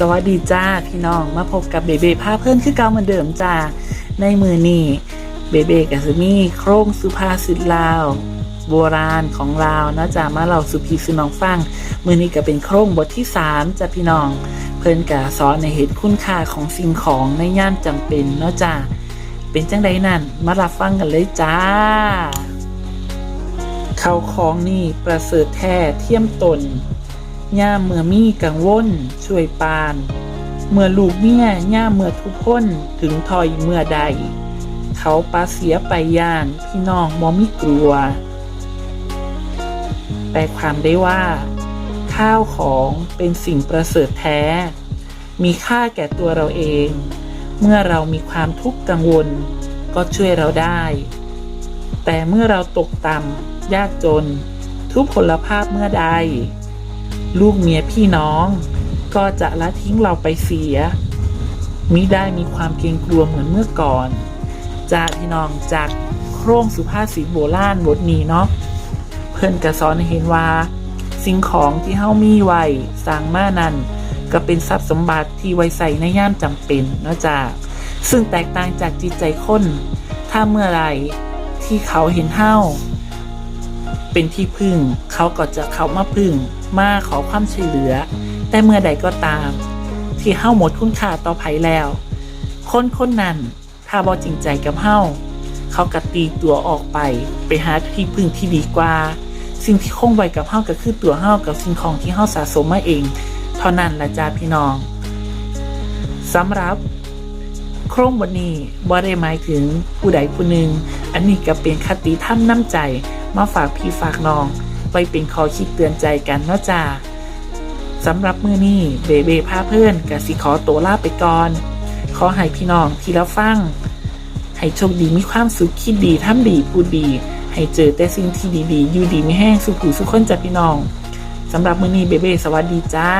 สวัสดีจ้าพี่น้องมาพบกับเบเบ้ผ้าเพื่อนคือเก่าเหมือนเดิมจ้าในมือนี่เบเบ้กับสมีโครงสุภาษิตลาว โบราณของลาวนะจ้ามาเราสุพีสุน้องฟังมือนี้ก็เป็นโครงบทที่สามจ้าพี่น้อง เพื่อนกะสอนในเหตุคุณค่าของสิ่งของในย่านจำเป็นเนาะจ้าเป็นจังใดนั่นมารับฟังกันเลยจ้าเขาของนี่ประเสริฐแท้เทียมตน ย่ามเมื่อมีกังวลช่วยปาน เมื่อลูกเมียย่ามเมื่อทุกคนถึงถอยเมื่อใด เขาปาเสียไปย่านพี่น้องมอมิกลัวแต่ความได้ว่า ข้าวของเป็นสิ่งประเสริฐแท้ มีค่าแก่ตัวเราเอง เมื่อเรามีความทุกข์กังวล ก็ช่วยเราได้ แต่เมื่อเราตกต่ำยากจน ทุพพลภาพเมื่อใด ลูกเมียพี่น้อง ก็จะละทิ้งเราไปเสีย มิได้มีความเกรงกลัวเหมือนเมื่อก่อน จากพี่น้องจากโครงสุภาษิตโบราณบทนี้เนาะเพื่อนกระสอนเห็นว่า สิ่งของที่เฮามีไว้สร้างมานั้นก็เป็นทรัพย์สมบัติที่ไว้ใส่ในย่ามจำเป็นนะจ้าซึ่งแตกต่างจากจิตใจคนถ้าเมื่อไรที่เขาเห็นเฮาเป็นที่พึ่ง เขาก็จะเข้ามาพึ่ง มาขอความช่วยเหลือ แต่เมื่อใดก็ตาม ที่เฮ้าหมดคุณค่าต่อภัยแล้ว คนคนนั้นถ้าบอจริงใจกับเฮ้าเขากะตีตัวออกไปไปหาที่พึ่งที่ดีกว่า สิ่งที่คงไว้กับเฮ้าก็คือตัวเฮ้ากับสิ่งของที่เฮ้าสะสมมาเอง เท่านั้นละจ้าพี่น้องสำหรับโครงบทนี้บ่ได้หมายถึงผู้ใดผู้หนึ่ง อันนี้ก็เป็นคติธรรมน้ำใจมาฝากพี่ฝากน้อง ว้เป็นข้อคิดเตือนใจกันเนาะจ้าสำหรับมือนี้เบเบพาเพื่อนกับสิขอตัวลาไปก่อน ขอให้พี่น้องที่รับฟัง ให้โชคดีมีความสุขคิดดีทำดีพูดดี ให้เจอแต่สิ่งที่ดีๆ อยู่ดีไม่แห้งสุขุสุขคนจ้ะพี่น้องสำหรับมือนี้เบเบสวัสดีจ้า